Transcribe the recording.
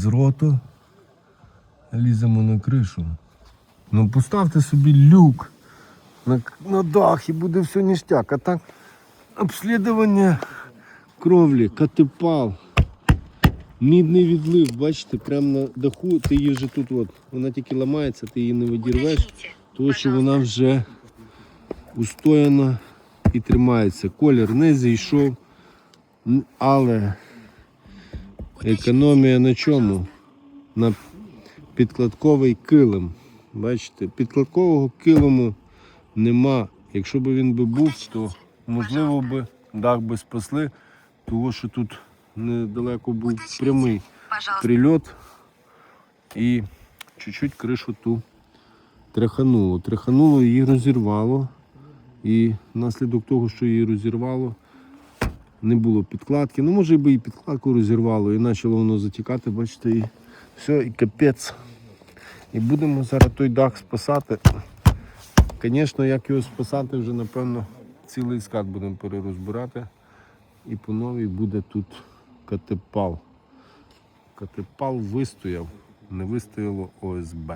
З роту ліземо на кришу. Ну поставте собі люк на, на дах і буде все ніштяк. А так обслідування кровлі, катепал, мідний відлив, бачите, прямо на даху, ти її вже тут, от, вона тільки ламається, ти її не видірвеш, тому що вона вже устояна і тримається. Колір не зійшов, але економія на чому? На підкладковий килим. Бачите, підкладкового килиму нема. Якщо б він би був, то можливо би дах би спасли, тому що тут недалеко був прямий прильот і чуть-чуть кришу ту тряхануло. Тряхануло, її розірвало. І внаслідок того, що її розірвало, не було підкладки. Ну, може, би і підкладку розірвало, і почало воно затікати, бачите, і все, і капець. І будемо зараз той дах спасати. Звісно, як його спасати, вже напевно цілий скат будемо перерозбирати. І по новій буде тут катепал. Катепал вистояв, не вистояло ОСБ.